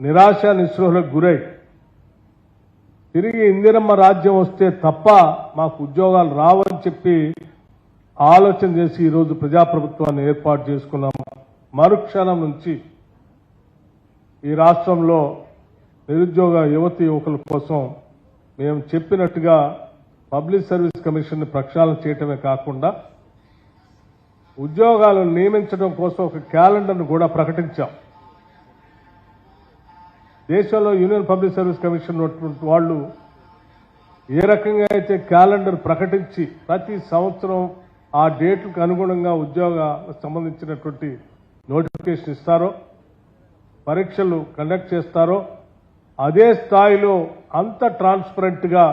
నిరాశ నిస్పృహలకు గురై తిరిగి ఇందిరమ్మ రాజ్యం వస్తే తప్ప మాకు ఉద్యోగాలు రావని చెప్పి ఆలోచన చేసి ఈరోజు ప్రజాప్రభుత్వాన్ని ఏర్పాటు చేసుకున్నాం. మరుక్షణం నుంచి ఈ రాష్ట్రంలో నిరుద్యోగ యువతి యువకుల కోసం మేము చెప్పినట్టుగా పబ్లిక్ సర్వీస్ కమిషన్ ప్రక్షాళన చేయటమే కాకుండా ఉద్యోగాలను నియమించడం కోసం ఒక క్యాలెండర్ను కూడా ప్రకటించాం. దేశంలో యూనియన్ పబ్లిక్ సర్వీస్ కమిషన్ ఉన్నటువంటి వాళ్ళు ఏ రకంగా అయితే క్యాలెండర్ ప్రకటించి ప్రతి సంవత్సరం ఆ డేట్లకు అనుగుణంగా ఉద్యోగ సంబంధించినటువంటి నోటిఫికేషన్ ఇస్తారో పరీక్షలు కండక్ట్ చేస్తారో అదే స్థాయిలో అంత ట్రాన్స్పరెంట్గా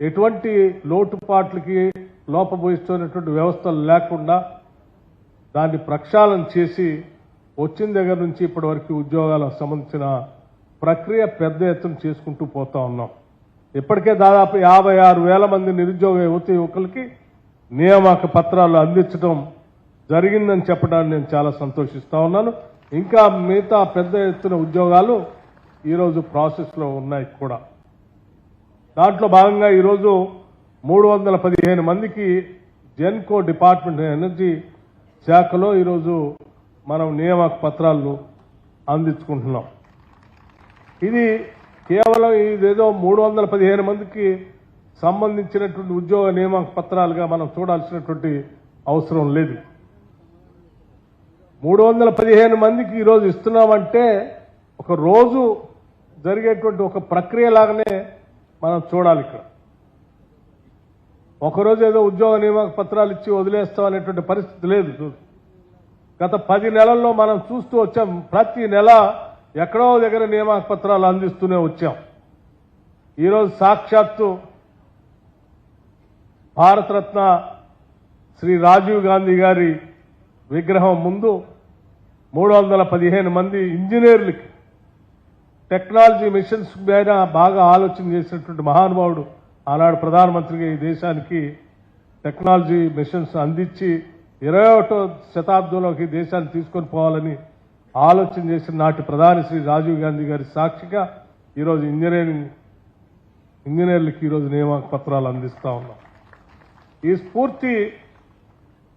ఎటువంటి లోటుపాట్లకి లోపబోయిస్తున్నటువంటి వ్యవస్థలు లేకుండా దాన్ని ప్రక్షాళన చేసి వచ్చిన దగ్గర నుంచి ఇప్పటి వరకు ఉద్యోగాలకు సంబంధించిన ప్రక్రియ పెద్ద ఎత్తున చేసుకుంటూ పోతా ఉన్నాం. ఇప్పటికే దాదాపు యాభై ఆరు వేల మంది నిరుద్యోగ యువతి యువకులకి నియామక పత్రాలు అందించడం జరిగిందని చెప్పడానికి నేను చాలా సంతోషిస్తా ఉన్నాను. ఇంకా మిగతా పెద్ద ఎత్తున ఉద్యోగాలు ఈరోజు ప్రాసెస్లో ఉన్నాయి కూడా. దాంట్లో భాగంగా ఈరోజు మూడు వందల పదిహేను మందికి జెన్కో డిపార్ట్మెంట్ ఎనర్జీ శాఖలో ఈరోజు మనం నియామక పత్రాలను అందించుకుంటున్నాం. ఇది కేవలం ఇదేదో మూడు వందల పదిహేను మందికి సంబంధించినటువంటి ఉద్యోగ నియామక పత్రాలుగా మనం చూడాల్సినటువంటి అవసరం లేదు. మూడు వందల పదిహేను మందికి ఈరోజు ఇస్తున్నామంటే ఒక రోజు జరిగేటువంటి ఒక ప్రక్రియ లాగానే మనం చూడాలి ఇక్కడ. ఒకరోజు ఏదో ఉద్యోగ నియామక పత్రాలు ఇచ్చి వదిలేస్తాం అనేటువంటి పరిస్థితి లేదు. గత పది నెలల్లో మనం చూస్తూ వచ్చాం ప్రతి నెల ఎక్కడో దగ్గర నియామక పత్రాలు అందిస్తూనే వచ్చాం. ఈరోజు సాక్షాత్తు భారతరత్న శ్రీ రాజీవ్ గాంధీ గారి విగ్రహం ముందు మూడు వందల పదిహేను మంది ఇంజనీర్లకి టెక్నాలజీ మిషన్స్ మీద బాగా ఆలోచన చేసినటువంటి మహానుభావుడు ఆనాడు ప్రధానమంత్రిగా ఈ దేశానికి టెక్నాలజీ మిషన్స్ అందించి ఇరవై ఒకటో శతాబ్దంలోకి దేశాన్ని తీసుకొని పోవాలని ఆలోచన చేసిన నాటి ప్రధాని శ్రీ రాజీవ్ గాంధీ గారి సాక్షిగా ఈరోజు ఇంజనీరింగ్ ఇంజనీర్లకి ఈరోజు నియామక పత్రాలు అందిస్తా ఉన్నాం. ఈ స్ఫూర్తి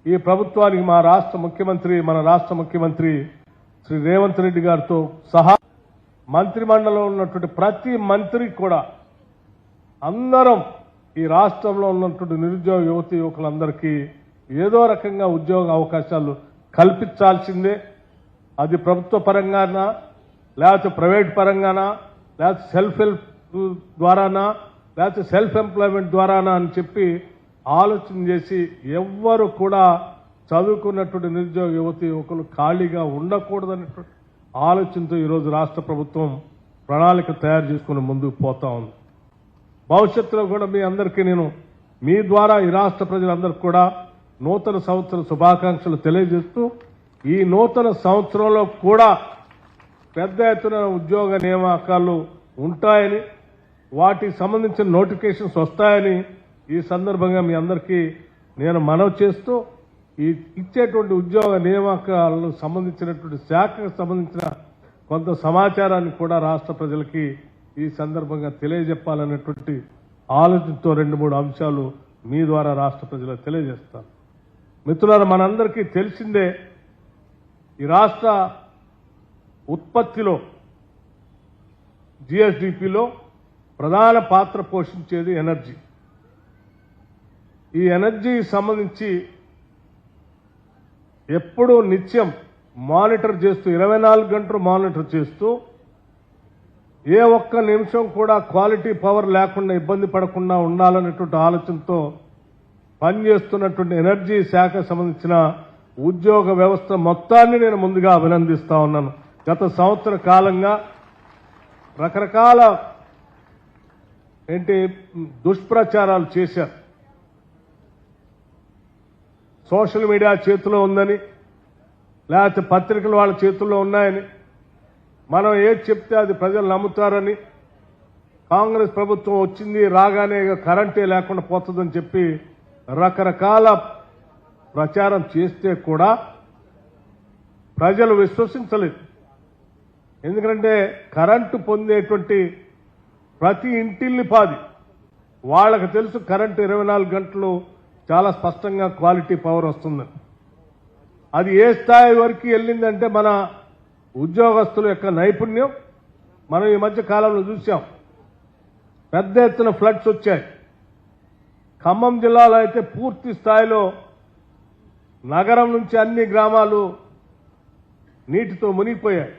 ఈ ప్రభుత్వానికి మా రాష్ట్ర ముఖ్యమంత్రి మన రాష్ట్ర ముఖ్యమంత్రి శ్రీ రేవంత్ రెడ్డి గారితో సహా మంత్రిమండలిలో ఉన్నటువంటి ప్రతి మంత్రి కూడా అందరం ఈ రాష్ట్రంలో ఉన్నటువంటి నిరుద్యోగ యువతి యువకులందరికీ ఏదో రకంగా ఉద్యోగ అవకాశాలు కల్పించాల్సిందే. అది ప్రభుత్వ పరంగానా లేకపోతే ప్రైవేట్ పరంగానా లేకపోతే సెల్ఫ్ హెల్ప్ ద్వారానా లేకపోతే సెల్ఫ్ ఎంప్లాయ్మెంట్ ద్వారానా అని చెప్పి ఆలోచన చేసి ఎవ్వరు కూడా చదువుకున్నటువంటి నిరుద్యోగ యువతి యువకులు ఖాళీగా ఉండకూడదన్నటువంటి ఆలోచనతో ఈరోజు రాష్ట్ర ప్రభుత్వం ప్రణాళిక తయారు చేసుకుని ముందుకు పోతా ఉంది. భవిష్యత్తులో కూడా మీ అందరికీ నేను మీ ద్వారా ఈ రాష్ట్ర ప్రజలందరికీ కూడా నూతన సంవత్సర శుభాకాంక్షలు తెలియజేస్తూ ఈ నూతన సంవత్సరంలో కూడా పెద్ద ఎత్తున ఉద్యోగ నియామకాలు ఉంటాయని వాటికి సంబంధించిన నోటిఫికేషన్స్ వస్తాయని ఈ సందర్భంగా మీ అందరికీ నేను మనవి చేస్తూ ఈ ఇచ్చేటువంటి ఉద్యోగ నియామకాలకు సంబంధించినటువంటి శాఖకు సంబంధించిన కొంత సమాచారాన్ని కూడా రాష్ట్ర ప్రజలకి ఈ సందర్భంగా తెలియజెప్పాలనేటువంటి ఆలోచనతో రెండు మూడు అంశాలు మీ ద్వారా రాష్ట్ర ప్రజలకు తెలియజేస్తాను. మిత్రులారా మనందరికీ తెలిసిందే ఈ రాష్ట్ర ఉత్పత్తిలో జిఎస్డిపిలో ప్రధాన పాత్ర పోషించేది ఎనర్జీ. ఈ ఎనర్జీ సంబంధించి ఎప్పుడూ నిత్యం మానిటర్ చేస్తూ ఇరవై నాలుగు గంటలు మానిటర్ చేస్తూ ఏ ఒక్క నిమిషం కూడా క్వాలిటీ పవర్ లేకుండా ఇబ్బంది పడకుండా ఉండాలనేటువంటి ఆలోచనతో పనిచేస్తున్నటువంటి ఎనర్జీ శాఖ సంబంధించిన ఉద్యోగ వ్యవస్థ మొత్తాన్ని నేను ముందుగా అభినందిస్తా ఉన్నాను. గత సంవత్సర కాలంగా రకరకాల ఏంటి దుష్ప్రచారాలు చేశారు సోషల్ మీడియా చేతిలో ఉందని లేకపోతే పత్రికలు వాళ్ళ చేతుల్లో ఉన్నాయని మనం ఏది చెప్తే అది ప్రజలు నమ్ముతారని కాంగ్రెస్ ప్రభుత్వం వచ్చింది రాగానే కరెంటే లేకుండా పోతుందని చెప్పి రకరకాల ప్రచారం చేస్తే కూడా ప్రజలు విశ్వసించలేదు. ఎందుకంటే కరెంటు పొందేటువంటి ప్రతి ఇంటిల్లి పాది వాళ్ళకి తెలుసు కరెంటు ఇరవై నాలుగు గంటలు చాలా స్పష్టంగా క్వాలిటీ పవర్ వస్తుందని అది ఏ స్థాయి వరకు వెళ్ళిందంటే మన ఉద్యోగస్తుల యొక్క నైపుణ్యం. మనం ఈ మధ్య కాలంలో చూసాం పెద్ద ఎత్తున ఫ్లడ్స్ వచ్చాయి. ఖమ్మం జిల్లాలో అయితే పూర్తి స్థాయిలో నగరం నుంచి అన్ని గ్రామాలు నీటితో మునిగిపోయాయి.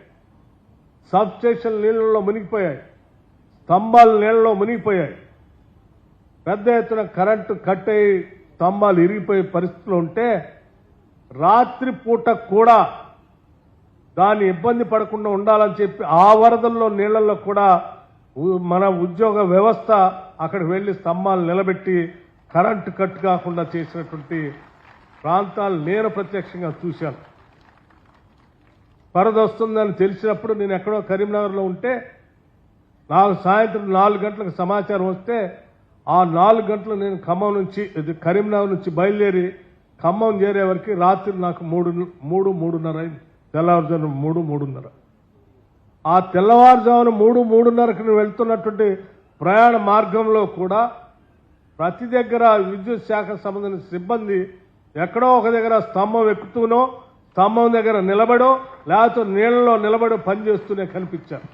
సబ్ స్టేషన్ నీళ్ళలో మునిగిపోయాయి. స్తంభాలు నీళ్ళలో మునిగిపోయాయి. పెద్ద ఎత్తున కరెంటు కట్ అయి స్తంభాలు ఇరిగిపోయే పరిస్థితులు ఉంటే రాత్రి పూట కూడా దాన్ని ఇబ్బంది పడకుండా ఉండాలని చెప్పి ఆ వరదల్లో నీళ్ళలో కూడా ఉ- మన ఉద్యోగ వ్యవస్థ అక్కడికి వెళ్ళి స్తంభాలు నిలబెట్టి కరెంటు కట్ కాకుండా చేసినటువంటి ప్రాంతాలు నేను ప్రత్యక్షంగా చూశాను. వరద వస్తుందని తెలిసినప్పుడు నేను ఎక్కడో కరీంనగర్లో ఉంటే నాకు సాయంత్రం నాలుగు గంటలకు సమాచారం వస్తే ఆ నాలుగు గంటలు నేను ఖమ్మం నుంచి ఇది కరీంనగర్ నుంచి బయలుదేరి ఖమ్మం చేరే వరకు రాత్రి నాకు మూడు మూడు మూడున్నర అయింది. తెల్లవారుజామున మూడు మూడున్నర. ఆ తెల్లవారుజామున మూడు మూడున్నరకు నేను వెళ్తున్నటువంటి ప్రయాణ మార్గంలో కూడా ప్రతి దగ్గర విద్యుత్ శాఖ సంబంధించిన సిబ్బంది ఎక్కడో ఒక దగ్గర స్తంభం ఎక్కుతూనో స్తంభం దగ్గర నిలబడో లేకపోతే నీళ్ళలో నిలబడో పనిచేస్తూనే కనిపించారు.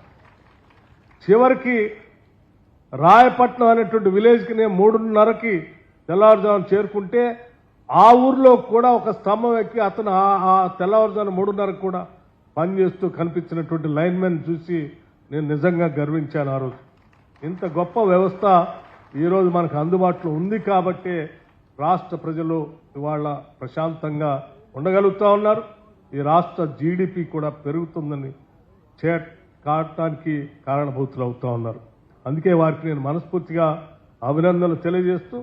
చివరికి రాయపట్నం అనేటువంటి విలేజ్కి నేను మూడున్నరకి తెల్లవారుజామున చేరుకుంటే ఆ ఊర్లో కూడా ఒక స్తంభం ఎక్కి అతను ఆ- ఆ తెల్లవారుజామున మూడున్నరకు కూడా పనిచేస్తూ కనిపించినటువంటి లైన్మెన్ చూసి నేను నిజంగా గర్వించాను ఆ రోజు. ఇంత గొప్ప వ్యవస్థ ఈరోజు మనకు అందుబాటులో ఉంది కాబట్టే రాష్ట్ర ప్రజలు ఇవాళ ప్రశాంతంగా ఉండగలుగుతా ఉన్నారు. ఈ రాష్ట్ర జీడిపి కూడా పెరుగుతుందని చే కావటానికి కారణభూతులు అవుతా ఉన్నారు. అందుకే వారికి నేను మనస్ఫూర్తిగా అభినందనలు తెలియజేస్తూ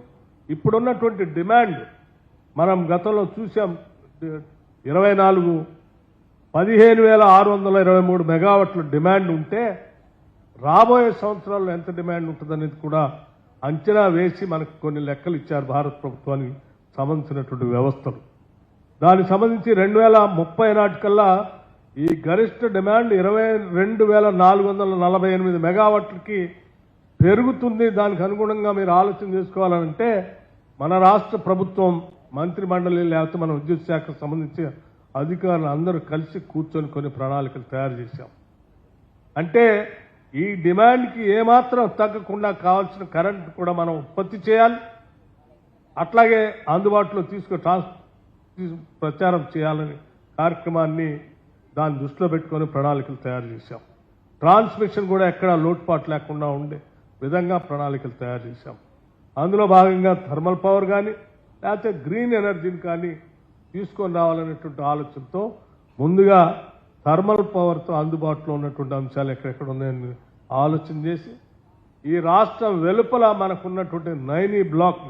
ఇప్పుడున్నటువంటి డిమాండ్ మనం గతంలో చూసాం ఇరవై నాలుగు పదిహేను వేల ఆరు వందల ఇరవై మూడు మెగావాట్ల డిమాండ్ ఉంటే రాబోయే సంవత్సరాల్లో ఎంత డిమాండ్ ఉంటుందనేది కూడా అంచనా వేసి మనకు కొన్ని లెక్కలు ఇచ్చారు భారత ప్రభుత్వానికి సంబంధించినటువంటి వ్యవస్థలు. దానికి సంబంధించి రెండు వేల ముప్పై నాటికల్లా ఈ గరిష్ట డిమాండ్ ఇరవై రెండు వేల నాలుగు వందల నలభై ఎనిమిది మెగావాట్లకి పెరుగుతుంది. దానికి అనుగుణంగా మీరు ఆలోచన చేసుకోవాలంటే మన రాష్ట్ర ప్రభుత్వం మంత్రి మండలి లేకపోతే మన విద్యుత్ శాఖకు సంబంధించి అధికారులు అందరూ కలిసి కూర్చొని కొన్ని ప్రణాళికలు తయారు చేశాం. అంటే ఈ డిమాండ్కి ఏమాత్రం తగ్గకుండా కావాల్సిన కరెంట్ కూడా మనం ఉత్పత్తి చేయాలి. అట్లాగే అందుబాటులో తీసుకు ట్రాన్స్ తీసు- ప్రచారం చేయాలని కార్యక్రమాన్ని దాన్ని దృష్టిలో పెట్టుకొని ప్రణాళికలు తయారు చేశాం. ట్రాన్స్మిషన్ కూడా ఎక్కడా లోటుపాటు లేకుండా ఉండే విధంగా ప్రణాళికలు తయారు చేశాం. అందులో భాగంగా థర్మల్ పవర్ కానీ లేకపోతే గ్రీన్ ఎనర్జీని కానీ తీసుకొని రావాలనేటువంటి ఆలోచనతో ముందుగా థర్మల్ పవర్తో అందుబాటులో ఉన్నటువంటి అంశాలు ఎక్కడెక్కడ ఉన్నాయని ఆలోచన చేసి ఈ రాష్ట్రం వెలుపల మనకున్నటువంటి నైని బ్లాక్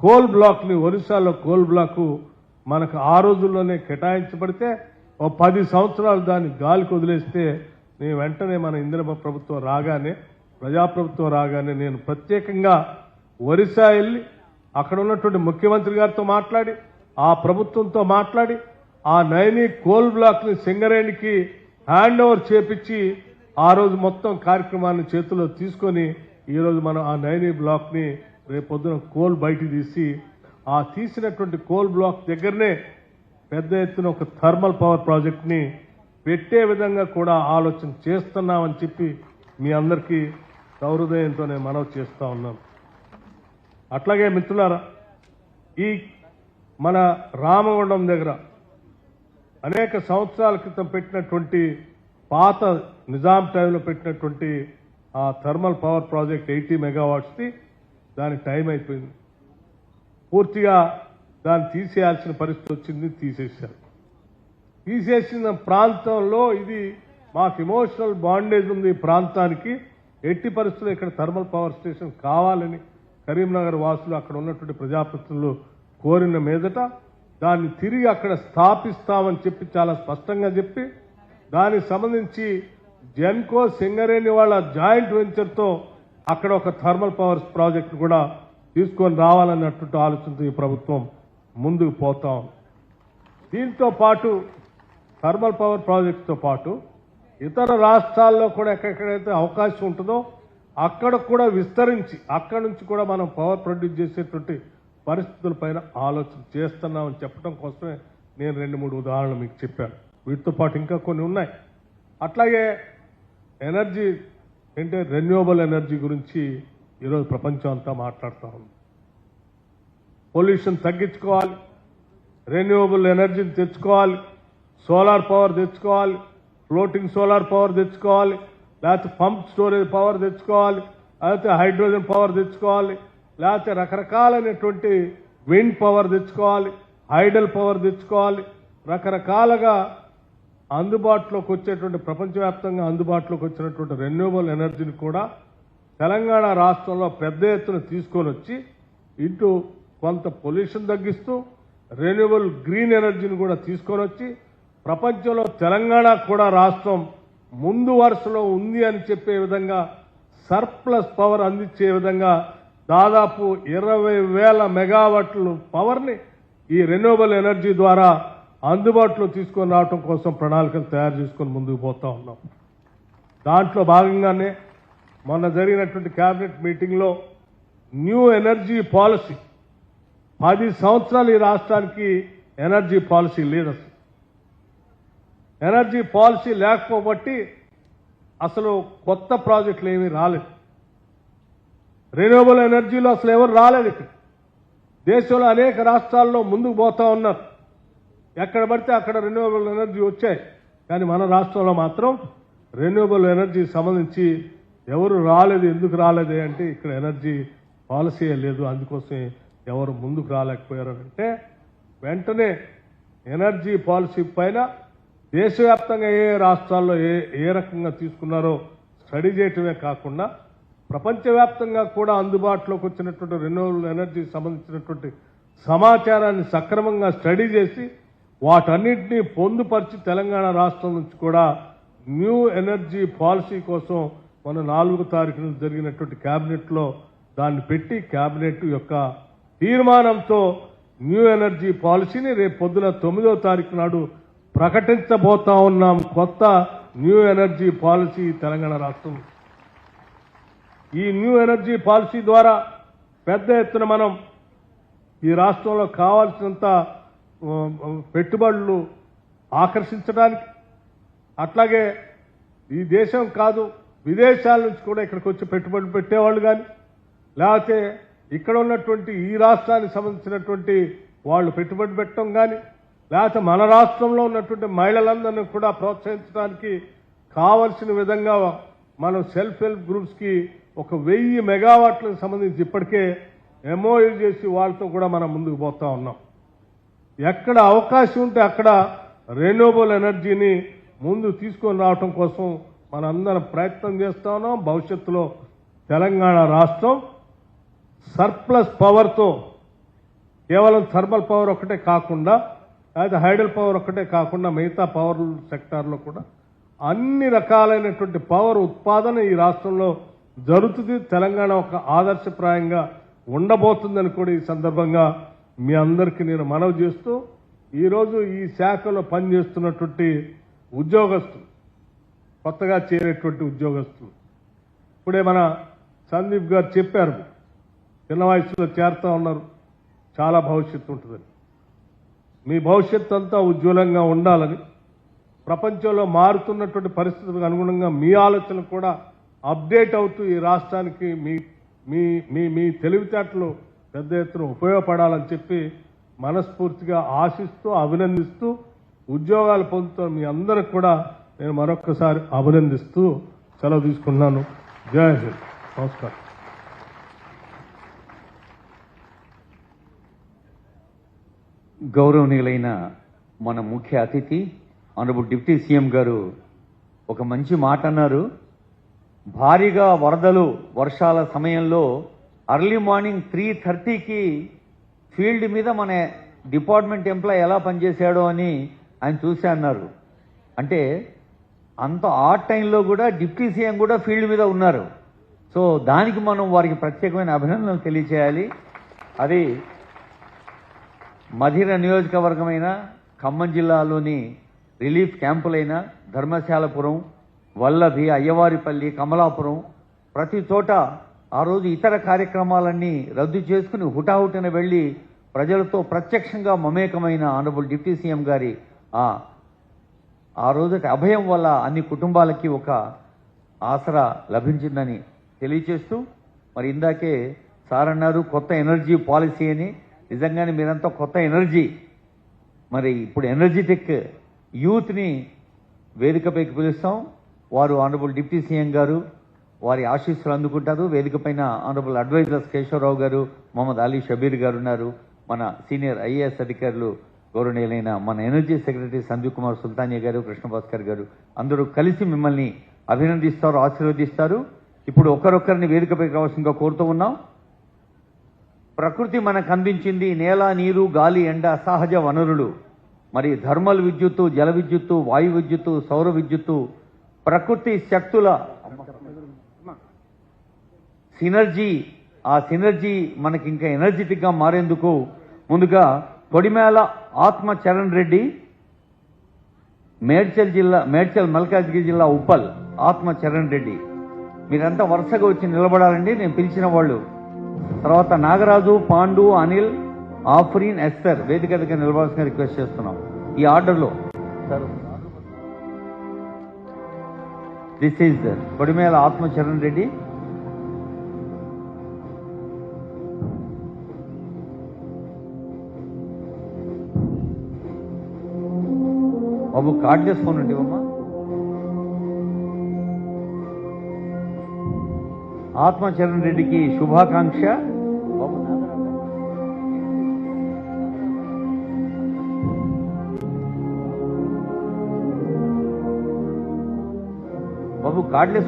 కోల్ బ్లాక్ని ఒరిస్సాలో కోల్ బ్లాక్ మనకు ఆ రోజుల్లోనే కేటాయించబడితే ఓ పది సంవత్సరాలు దాన్ని గాలికి వదిలేస్తే నేను వెంటనే మన ఇందిరమ్మ ప్రభుత్వం రాగానే ప్రజాప్రభుత్వం రాగానే నేను ప్రత్యేకంగా ఒరిస్సా వెళ్ళి అక్కడ ఉన్నటువంటి ముఖ్యమంత్రి గారితో మాట్లాడి ఆ ప్రభుత్వంతో మాట్లాడి ఆ నైని కోల్ బ్లాక్ని సింగరేణికి హ్యాండ్ ఓవర్ చేపించి ఆ రోజు మొత్తం కార్యక్రమాన్ని చేతిలో తీసుకొని ఈరోజు మనం ఆ నైని బ్లాక్ని రేపొద్దున కోల్ బయట తీసి ఆ తీసినటువంటి కోల్ బ్లాక్ దగ్గరనే పెద్ద ఎత్తున ఒక థర్మల్ పవర్ ప్రాజెక్ట్ని పెట్టే విధంగా కూడా ఆలోచన చేస్తున్నామని చెప్పి మీ అందరికీ సౌహృదయంతో నేను మనవి చేస్తూ ఉన్నాను అట్లాగే మిత్రులారా ఈ మన రామగుండం దగ్గర అనేక సంవత్సరాల క్రితం పెట్టినటువంటి పాత నిజాం టైంలో పెట్టినటువంటి ఆ థర్మల్ పవర్ ప్రాజెక్ట్ ఎయిటీ మెగావాట్స్ది దాని టైం అయిపోయింది. పూర్తిగా దాన్ని తీసేయాల్సిన పరిస్థితి వచ్చింది తీసేశారు. తీసేసిన ప్రాంతంలో ఇది మాకు ఎమోషనల్ బాండేజ్ ఉంది ఈ ప్రాంతానికి. ఎట్టి పరిస్థితుల్లో ఇక్కడ థర్మల్ పవర్ స్టేషన్ కావాలని కరీంనగర్ వాసులు అక్కడ ఉన్నటువంటి ప్రజాప్రతినిధులు కోరిన మీదట దాన్ని తిరిగి అక్కడ స్థాపిస్తామని చెప్పి చాలా స్పష్టంగా చెప్పి దానికి సంబంధించి జెన్కో సింగరేణి వాళ్ళ జాయింట్ వెంచర్తో అక్కడ ఒక థర్మల్ పవర్ ప్రాజెక్ట్ కూడా తీసుకొని రావాలన్నట్టు ఆలోచనతో ఈ ప్రభుత్వం ముందుకు పోతాం దీంతో పాటు థర్మల్ పవర్ ప్రాజెక్ట్తో పాటు ఇతర రాష్ట్రాల్లో కూడా ఎక్కడెక్కడైతే అవకాశం ఉంటుందో అక్కడ కూడా విస్తరించి అక్కడ నుంచి కూడా మనం పవర్ ప్రొడ్యూస్ చేసేటువంటి పరిస్థితుల పైన ఆలోచన చేస్తున్నామని చెప్పడం కోసమే నేను రెండు మూడు ఉదాహరణలు మీకు చెప్పాను. వీటితో పాటు ఇంకా కొన్ని ఉన్నాయి. అట్లాగే ఎనర్జీ అంటే రెన్యూవబుల్ ఎనర్జీ గురించి ఈరోజు ప్రపంచం అంతా మాట్లాడుతూ ఉంది. పొల్యూషన్ తగ్గించుకోవాలి రెన్యూవబుల్ ఎనర్జీని తెచ్చుకోవాలి సోలార్ పవర్ తెచ్చుకోవాలి ఫ్లోటింగ్ సోలార్ పవర్ తెచ్చుకోవాలి లేకపోతే పంప్ స్టోరేజ్ పవర్ తెచ్చుకోవాలి లేకపోతే హైడ్రోజన్ పవర్ తెచ్చుకోవాలి లేకపోతే రకరకాలైనటువంటి విండ్ పవర్ తెచ్చుకోవాలి హైడల్ పవర్ తెచ్చుకోవాలి రకరకాలుగా అందుబాటులోకి వచ్చేటువంటి ప్రపంచవ్యాప్తంగా అందుబాటులోకి వచ్చినటువంటి రెన్యూవబుల్ ఎనర్జీని కూడా తెలంగాణ రాష్ట్రంలో పెద్ద ఎత్తున తీసుకొని వచ్చి ఇటు కొంత పొల్యూషన్ తగ్గిస్తూ రెన్యూవబుల్ గ్రీన్ ఎనర్జీని కూడా తీసుకొని వచ్చి ప్రపంచంలో తెలంగాణ కూడా రాష్ట్రం ముందు వరుసలో ఉంది అని చెప్పే విధంగా సర్ప్లస్ పవర్ అందించే విధంగా దాదాపు ఇరవై వేల మెగావాట్లు పవర్ని ఈ రెన్యూవబుల్ ఎనర్జీ ద్వారా అందుబాటులో తీసుకొని రావటం కోసం ప్రణాళికలు తయారు చేసుకొని ముందుకు పోతా ఉన్నాం. దాంట్లో భాగంగానే మొన్న జరిగినటువంటి క్యాబినెట్ మీటింగ్లో న్యూ ఎనర్జీ పాలసీ పది సంవత్సరాలు ఈ రాష్ట్రానికి ఎనర్జీ పాలసీ లేదు అసలు ఎనర్జీ పాలసీ లేకపోబట్టి అసలు కొత్త ప్రాజెక్టులు ఏమీ రాలేదు. రెన్యూవబుల్ ఎనర్జీలో అసలు ఎవరు రాలేదు ఇక్కడ. దేశంలో అనేక రాష్ట్రాల్లో ముందుకు పోతా ఉన్నారు. ఎక్కడ పడితే అక్కడ రెన్యూవబుల్ ఎనర్జీ వచ్చాయి. కానీ మన రాష్ట్రంలో మాత్రం రెన్యూవబుల్ ఎనర్జీ సంబంధించి ఎవరు రాలేదు ఎందుకు రాలేదు అంటే ఇక్కడ ఎనర్జీ పాలసీ లేదు. అందుకోసం ఎవరు ముందుకు రాలేకపోయారు అంటే వెంటనే ఎనర్జీ పాలసీ పైన దేశవ్యాప్తంగా ఏ రాష్ట్రాల్లో ఏ ఏ రకంగా తీసుకున్నారో స్టడీ చేయటమే కాకుండా ప్రపంచవ్యాప్తంగా కూడా అందుబాటులోకి వచ్చినటువంటి రెన్యూవబుల్ ఎనర్జీ సంబంధించినటువంటి సమాచారాన్ని సక్రమంగా స్టడీ చేసి వాటన్నింటినీ పొందుపరిచి తెలంగాణ రాష్ట్రం నుంచి కూడా న్యూ ఎనర్జీ పాలసీ కోసం మన నాలుగో తారీఖున జరిగినటువంటి క్యాబినెట్లో దాన్ని పెట్టి క్యాబినెట్ యొక్క తీర్మానంతో న్యూ ఎనర్జీ పాలసీని రేపు పొద్దున తొమ్మిదో తారీఖు నాడు ప్రకటించబోతా ఉన్నాం. కొత్త న్యూ ఎనర్జీ పాలసీ తెలంగాణ రాష్ట్రం ఈ న్యూ ఎనర్జీ పాలసీ ద్వారా పెద్ద ఎత్తున మనం ఈ రాష్ట్రంలో కావాల్సినంత పెట్టుబడులు ఆకర్షించడానికి అట్లాగే ఈ దేశం కాదు విదేశాల నుంచి కూడా ఇక్కడికి వచ్చి పెట్టుబడులు పెట్టేవాళ్ళు కానీ లేకపోతే ఇక్కడ ఉన్నటువంటి ఈ రాష్ట్రానికి సంబంధించినటువంటి వాళ్ళు పెట్టుబడి పెట్టడం కానీ లేకపోతే మన రాష్ట్రంలో ఉన్నటువంటి మహిళలందరినీ కూడా ప్రోత్సహించడానికి కావలసిన విధంగా మనం సెల్ఫ్ హెల్ప్ గ్రూప్స్కి ఒక వెయ్యి మెగావాట్లకు సంబంధించి ఇప్పటికే ఎంఓయూ చేసి వాళ్ళతో కూడా మనం ముందుకు పోతా ఉన్నాం. ఎక్కడ అవకాశం ఉంటే అక్కడ రెన్యూవబుల్ ఎనర్జీని ముందు తీసుకొని రావటం కోసం మనందరం ప్రయత్నం చేస్తా ఉన్నాం. భవిష్యత్తులో తెలంగాణ రాష్ట్రం సర్ప్లస్ పవర్తో కేవలం థర్మల్ పవర్ ఒకటే కాకుండా లేదా హైడల్ పవర్ ఒకటే కాకుండా మిగతా పవర్ సెక్టార్లో కూడా అన్ని రకాలైనటువంటి పవర్ ఉత్పాదన ఈ రాష్ట్రంలో జరుగుతుంది. తెలంగాణ ఒక ఆదర్శప్రాయంగా ఉండబోతుందని కూడా ఈ సందర్భంగా మీ అందరికీ నేను మనవి చేస్తూ ఈరోజు ఈ శాఖలో పనిచేస్తున్నటువంటి ఉద్యోగస్తులు కొత్తగా చేరేటువంటి ఉద్యోగస్తులు. ఇప్పుడే మన సందీప్ గారు చెప్పారు చిన్న వయసులో చేరుతా ఉన్నారు చాలా భవిష్యత్తు ఉంటుందని. మీ భవిష్యత్తు అంతా ఉజ్వలంగా ఉండాలని ప్రపంచంలో మారుతున్నటువంటి పరిస్థితులకు అనుగుణంగా మీ ఆలోచనలు కూడా అప్డేట్ అవుతూ ఈ రాష్ట్రానికి మీ మీ మీ మీ తెలివితేటలు పెద్ద ఎత్తున ఉపయోగపడాలని చెప్పి మనస్ఫూర్తిగా ఆశిస్తూ అభినందిస్తూ ఉద్యోగాలు పొందుతున్న మీ అందరికి కూడా నేను మరొక్కసారి అభినందిస్తూ సెలవు తీసుకున్నాను జై హింద్. నమస్కారం. గౌరవనీయులైన మన ముఖ్య అతిథి అనబు డిప్యూటీ సీఎం గారు ఒక మంచి మాట అన్నారు. భారీగా వరదలు వర్షాల సమయంలో అర్లీ మార్నింగ్ త్రీ థర్టీకి ఫీల్డ్ మీద మన డిపార్ట్మెంట్ ఎంప్లాయ్ ఎలా పనిచేశాడో అని ఆయన చూసి అన్నారు. అంటే అంత ఆ టైంలో కూడా డిప్యూటీ సీఎం కూడా ఫీల్డ్ మీద ఉన్నారు. సో దానికి మనం వారికి ప్రత్యేకమైన అభినందనలు తెలియచేయాలి. అది మధిర నియోజకవర్గమైన ఖమ్మం జిల్లాలోని రిలీఫ్ క్యాంపులైన ధర్మశాలపురం వల్లభి అయ్యవారిపల్లి కమలాపురం ప్రతి చోట ఆ రోజు ఇతర కార్యక్రమాలన్నీ రద్దు చేసుకుని హుటాహుటిన వెళ్ళి ప్రజలతో ప్రత్యక్షంగా మమేకమైన ఆనరబుల్ డిప్యూటీ సీఎం గారి ఆ ఆ రోజుటి అభయం వల్ల అన్ని కుటుంబాలకి ఒక ఆసరా లభించిందని తెలియచేస్తూ మరి ఇందాకే సార్ అన్నారు కొత్త ఎనర్జీ పాలసీ అని. నిజంగానే మీరంతా కొత్త ఎనర్జీ. మరి ఇప్పుడు ఎనర్జెటిక్ యూత్ని వేదికపైకి పిలుస్తాం. వారు ఆనరబుల్ డిప్యూటీ సీఎం గారు వారి ఆశీస్సులు అందుకుంటారు. వేదిక పైన ఆనరబుల్ అడ్వైజర్స్ కేశవరావు గారు మొహమ్మద్ అలీ షబీర్ గారు ఉన్నారు. మన సీనియర్ ఐఏఎస్ అధికారులు గౌరవనీయులైన మన ఎనర్జీ సెక్రటరీ సంజీవ్ కుమార్ సుల్తానియా గారు కృష్ణ భాస్కర్ గారు అందరూ కలిసి మిమ్మల్ని అభినందిస్తారు ఆశీర్వదిస్తారు. ఇప్పుడు ఒకరొకరిని వేదికపైకి రావాల్సిందిగా కోరుతూ ఉన్నాం. ప్రకృతి మనకు అందించింది నేల నీరు గాలి ఎండ సహజ వనరులు. మరి థర్మల్ విద్యుత్తు జల విద్యుత్తు వాయు విద్యుత్తు సౌర విద్యుత్తు ప్రకృతి శక్తుల సినర్జీ ఆ సినర్జీ మనకి ఇంకా ఎనర్జెటిక్గా మారేందుకు ముందుగా కొడిమేల ఆత్మ చరణ్ రెడ్డి మేడ్చల్ జిల్లా మేడ్చల్ మల్కాజ్గిరి జిల్లా ఉప్పల్ ఆత్మ చరణ్ రెడ్డి. మీరంతా వరుసగా వచ్చి నిలబడాలండి. నేను పిలిచిన వాళ్ళు. తర్వాత నాగరాజు పాండు అనిల్ ఆఫ్రీన్ ఎస్సర్ వేదిక దగ్గర నిలబడాల్సిన రిక్వెస్ట్ చేస్తున్నాం. ఈ ఆర్డర్లో. This is Kodimela Atmacharan Reddy Babu card చేసుకోనండి అమ్మ ఆత్మచరణ్ రెడ్డికి శుభాకాంక్ష బాబు నువ్వు బాబు కార్డు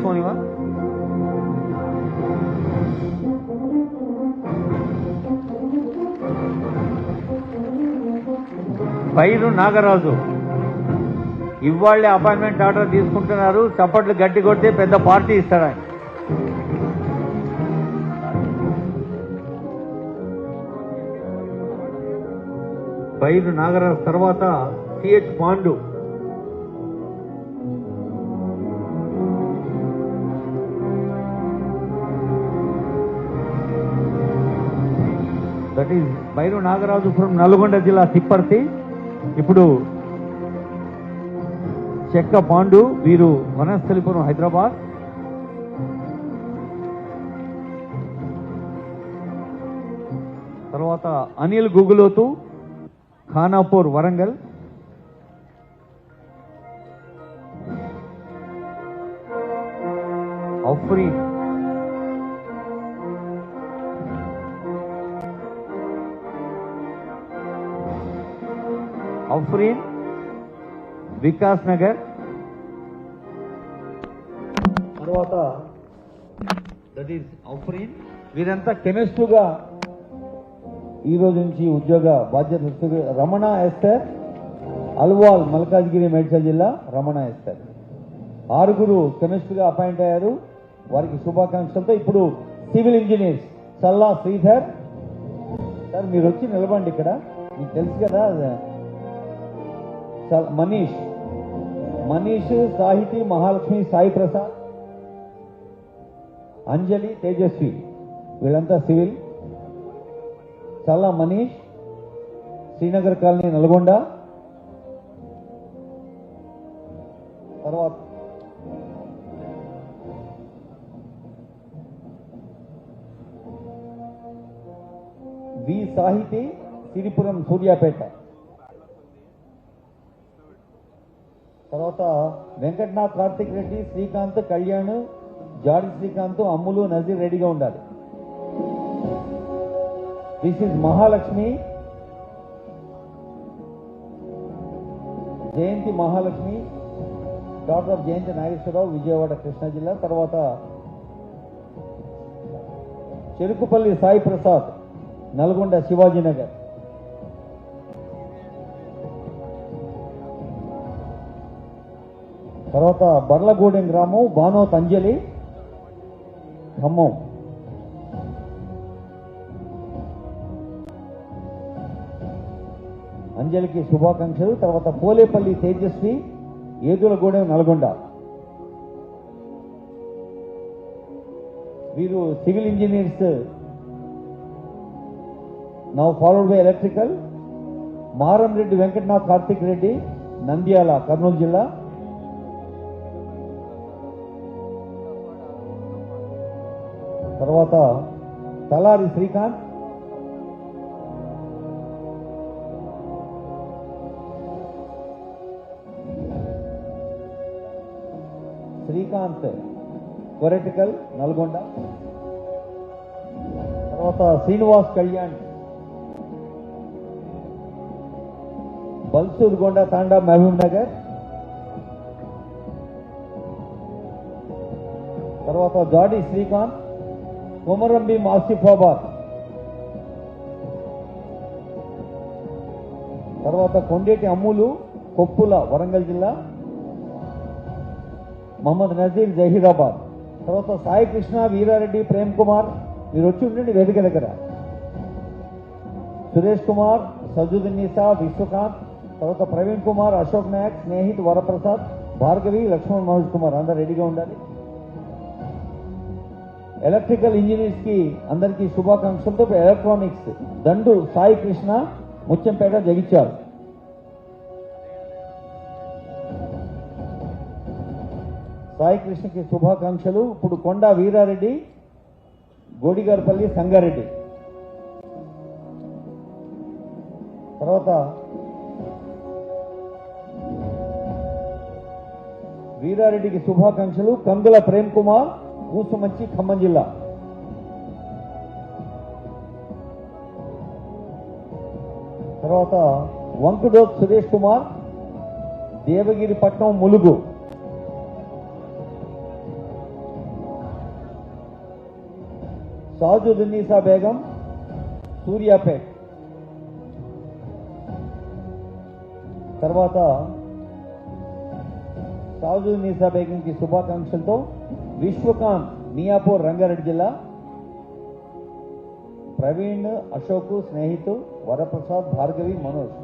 పైరు నాగరాజు ఇవాళ్ళే అపాయింట్మెంట్ ఆర్డర్ తీసుకుంటున్నారు చప్పట్లు గట్టి కొడితే పెద్ద పార్టీ ఇస్తాడు? ఆయన పైరు నాగరాజు తర్వాత CH Pandu. That is Bairu Nagaraju from Nalgonda జిల్లా తిప్పర్తి ఇప్పుడు చెక్క పాండు వీరు వనస్థలిపురం హైదరాబాద్ తర్వాత అనిల్ గుగులోతు ఖానాపూర్ వరంగల్ అఫ్రీన్ అఫ్రీన్ వికాస్ నగర్ తర్వాత దట్ ఈస్ అఫ్రీన్ వీరంతా కెమిస్ట్గా ఈ రోజు నుంచి ఉద్యోగ బాధ్యత రమణ ఎస్టర్ అల్వాల్ మల్కాజ్గిరి మేడ్చల్ జిల్లా రమణ ఎస్టర్ ఆరుగురు కెమిస్ట్గా అపాయింట్ అయ్యారు. వారికి శుభాకాంక్షలతో ఇప్పుడు civil engineers Challa Sridhar. Sir మీరు వచ్చి నిలబండి ఇక్కడ. మీకు తెలుసు కదా మనీష్. మనీష్ సాహితీ మహాలక్ష్మి సాయి ప్రసాద్ అంజలి తేజస్వి. వీళ్ళంతా సివిల్. చల్లా మనీష్ శ్రీనగర్ కాలనీ నల్గొండ. తర్వాత వి సాహితి సిరిపురం సూర్యాపేట. తర్వాత వెంకట్నాథ్ కార్తిక్ రెడ్డి శ్రీకాంత్ కళ్యాణ్ జాడి శ్రీకాంత్ అమ్ములు నజీర్ రెడీగా ఉండాలి. This is Mahalakshmi. Jayanthi Mahalakshmi. Doctor of Jayanthi Nageswararao Vijayawada Krishna జిల్లా తర్వాత చెరుకుపల్లి సాయి ప్రసాద్ నల్గొండ శివాజీనగర్ తర్వాత బర్లగూడెం గ్రామం బానోత్ అంజలి ఖమ్మం. అంజలికి శుభాకాంక్షలు. తర్వాత పోలేపల్లి తేజస్వి ఏదులగూడెం నల్గొండ. వీరు civil engineers. Now followed by electrical Maram Reddy Venkatanath Karthik Reddy Nandyal Kurnool జిల్లా. తర్వాత తలారి శ్రీకాంత్. శ్రీకాంత్ కొరెటికల్ నల్గొండ. తర్వాత శ్రీనివాస్ కళ్యాణ్. బల్సూర్ గొండ తాండా మహబూబ్ నగర్. తర్వాత జాడి శ్రీకాంత్. కొమరంబి ఆసిఫాబాద్ తర్వాత కొండేటి అమ్ములు కొప్పుల వరంగల్ జిల్లా. మహమ్మద్ నజీర్ జహీరాబాద్. తర్వాత సాయి కృష్ణ వీరారెడ్డి ప్రేమ్ కుమార్. మీరు వచ్చి ఉండండి వేదిక దగ్గర. సురేష్ కుమార్ సజుద్దీన్ నిసా విశ్వకాంత్. తర్వాత ప్రవీణ్ కుమార్ అశోక్ నాయక్ స్నేహిత్ వరప్రసాద్ భార్గవి లక్ష్మణ్ మనోజ్ కుమార్. అందరు రెడీగా ఉండాలి. ఎలక్ట్రికల్ ఇంజనీర్స్కి అందరికీ శుభాకాంక్షలతో ఎలక్ట్రానిక్స్ దండు సాయి కృష్ణ ముత్యంపేట జగిత్యాలు. సాయి కృష్ణకి శుభాకాంక్షలు. ఇప్పుడు కొండ వీరారెడ్డి గోడిగారిపల్లి సంగారెడ్డి. తర్వాత వీరారెడ్డికి శుభాకాంక్షలు. కందుల ప్రేమ్ కుమార్ కూసుమంచి ఖమ్మం జిల్లా. తర్వాత వంకుడో సురేష్ కుమార్ దేవగిరి పట్నం ములుగు. సాజుదున్నీసా బేగం సూర్యాపేట్. తర్వాత సాజున్నీసా బేగంకి శుభాకాంక్షలతో విశ్వకాంత్ మియాపూర్ రంగారెడ్డి జిల్లా ప్రవీణ్ అశోక్ స్నేహితు వరప్రసాద్ భార్గవి మనోజ్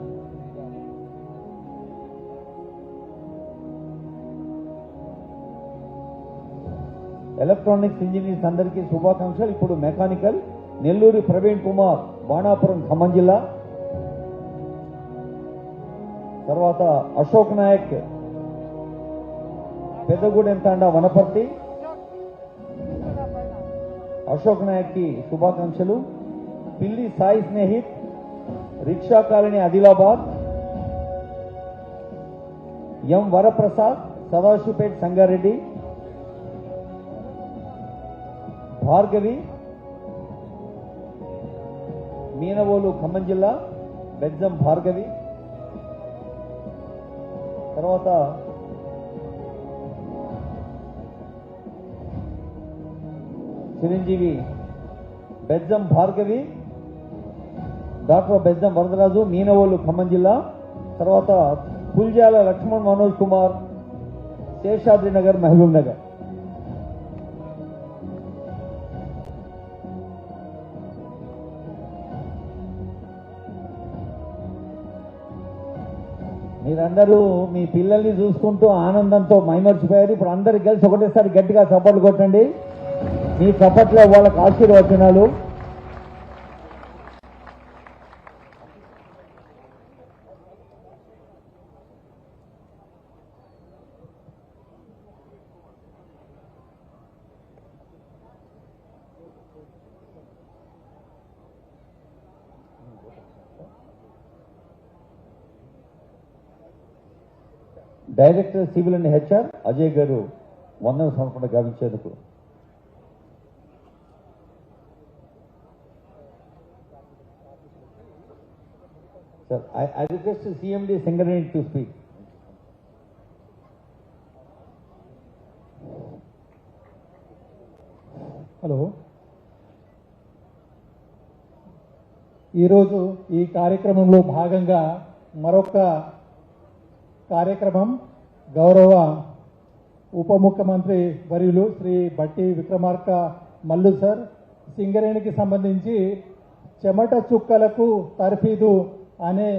ఎలక్ట్రానిక్స్ ఇంజనీర్స్ అందరికీ శుభాకాంక్షలు ఇప్పుడు మెకానికల్ నెల్లూరి ప్రవీణ్ కుమార్ బాణాపురం ఖమ్మం జిల్లా తర్వాత అశోక్ నాయక్ పెద్దగూడెం తాండా వనపర్తి అశోక్ నాయక్కి శుభాకాంక్షలు. Pilli Sai Snehith rickshaw colony Adilabad M Varaprasad Sadashivpet Sangareddy Bhargavi Meenavolu Khammam జిల్లా బెజ్జం భార్గవి తర్వాత చిరంజీవి బెజ్జం భార్గవి డాక్టర్ బెజ్జం వరదరాజు మీనవోలు ఖమ్మం జిల్లా తర్వాత పుల్జాల లక్ష్మణ్ మనోజ్ కుమార్ శేషాద్రి నగర్ మహబూబ్ నగర్. మీరందరూ మీ పిల్లల్ని చూసుకుంటూ ఆనందంతో మైమర్చిపోయారు. ఇప్పుడు అందరు కలిసి ఒకటేసారి గట్టిగా చప్పట్లు కొట్టండి. మీ చప్పట్లో వాళ్ళకు ఆశీర్వచనాలు. Director civil and HR Ajay garu వందన సమర్పణ గావించేందుకు sir I request CMD Singareni to speak hello ఈరోజు ఈ కార్యక్రమంలో భాగంగా మరొక కార్యక్రమం గౌరవ ఉప ముఖ్యమంత్రి వర్యులు శ్రీ బట్టి విక్రమార్క మల్లు సార్ సింగరేణికి సంబంధించి చెమట చుక్కలకు తర్ఫీదు అనే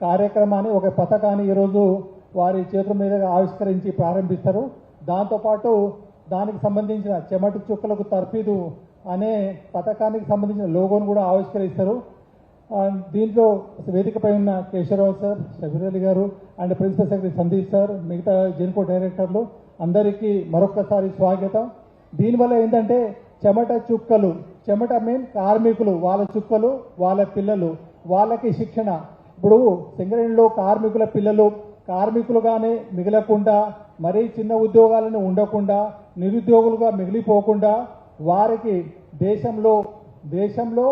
కార్యక్రమాన్ని ఒక పథకాన్ని ఈరోజు వారి చేతుల మీద ఆవిష్కరించి ప్రారంభిస్తారు. దాంతోపాటు దానికి సంబంధించిన చెమటి చుక్కలకు తర్ఫీదు అనే పథకానికి సంబంధించిన లోగోను కూడా ఆవిష్కరిస్తారు. దీంట్లో వేదికపై ఉన్న Keshavarao sir Shabbir garu and principal secretary Sandeep sir మిగతా జెన్కో డైరెక్టర్లు అందరికీ మరొకసారి స్వాగతం. దీనివల్ల ఏంటంటే చెమట చుక్కలు చెమట మీన్ కార్మికులు వాళ్ళ చుక్కలు వాళ్ళ పిల్లలు వాళ్ళకి శిక్షణ. ఇప్పుడు సింగరేణిలో కార్మికుల పిల్లలు కార్మికులుగానే మిగలకుండా మరీ చిన్న ఉద్యోగాలను ఉండకుండా నిరుద్యోగులుగా మిగిలిపోకుండా వారికి దేశంలో దేశంలో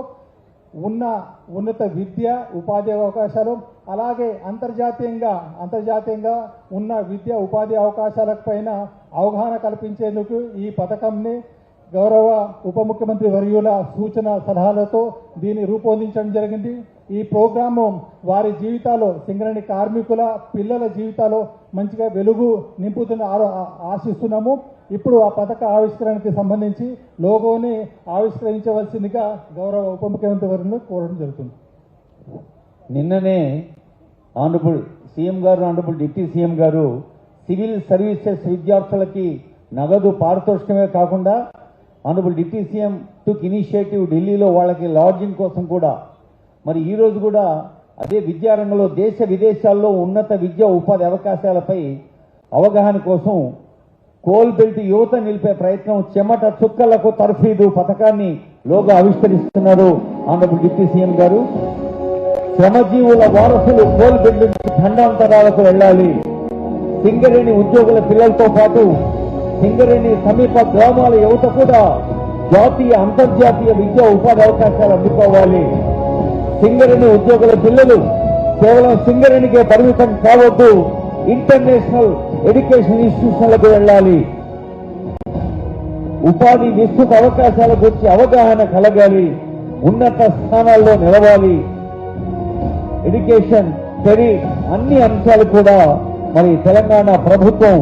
ఉన్న ఉన్నత విద్య ఉపాధి అవకాశాలు అలాగే అంతర్జాతీయంగా అంతర్జాతీయంగా ఉన్న విద్య ఉపాధి అవకాశాల పైన అవగాహన కల్పించేందుకు ఈ పథకంని గౌరవ ఉప ముఖ్యమంత్రి వర్యుల సూచన సలహాలతో దీన్ని రూపొందించడం జరిగింది. ఈ ప్రోగ్రాము వారి జీవితాలు సింగరేణి కార్మికుల పిల్లల జీవితాలు మంచిగా వెలుగు నింపుతున్న ఆశిస్తున్నాము. ఇప్పుడు ఆ పథక ఆవిష్కరణకి సంబంధించి లోగోని ఆవిష్కరించవలసిందిగా గౌరవ ఉప ముఖ్యమంత్రి వర్యులను కోరడం జరుగుతుంది. నిన్ననే honourable CM garu honourable deputy CM garu civil services విద్యార్థులకి నగదు పారితోషికమే కాకుండా honourable deputy CM took initiative ఢిల్లీలో వాళ్ళకి లాడ్జింగ్ కోసం కూడా. మరి ఈరోజు కూడా అదే విద్యారంగంలో దేశ విదేశాల్లో ఉన్నత విద్య ఉపాధి అవకాశాలపై అవగాహన కోసం కోల్ బెల్ట్ యువత నిలిపే ప్రయత్నం చెమట చుక్కలకు తర్ఫీదు పథకాన్ని లోగా ఆవిష్కరిస్తున్నారు ఆనరబుల్ డిప్యూటీ సీఎం గారు. శ్రమజీవుల వారసులు కోల్ బెల్ట్ నుంచి ఖండాంతరాలకు వెళ్ళాలి. సింగరేణి ఉద్యోగుల పిల్లలతో పాటు సింగరేణి సమీప గ్రామాల యువత కూడా జాతీయ అంతర్జాతీయ విద్యా ఉపాధి అవకాశాలు అందుకోవాలి. సింగరేణి ఉద్యోగుల పిల్లలు కేవలం సింగరేణికే పరిమితం కావద్దు. ఇంటర్నేషనల్ ఎడ్యుకేషన్ ఇన్స్టిట్యూషన్లకు వెళ్ళాలి. ఉపాధి విస్తృత అవకాశాల గురించి అవగాహన కలగాలి. ఉన్నత స్థానాల్లో నిలవాలి. ఎడ్యుకేషన్ కెరీర్ అన్ని అంశాలు కూడా మరి తెలంగాణ ప్రభుత్వం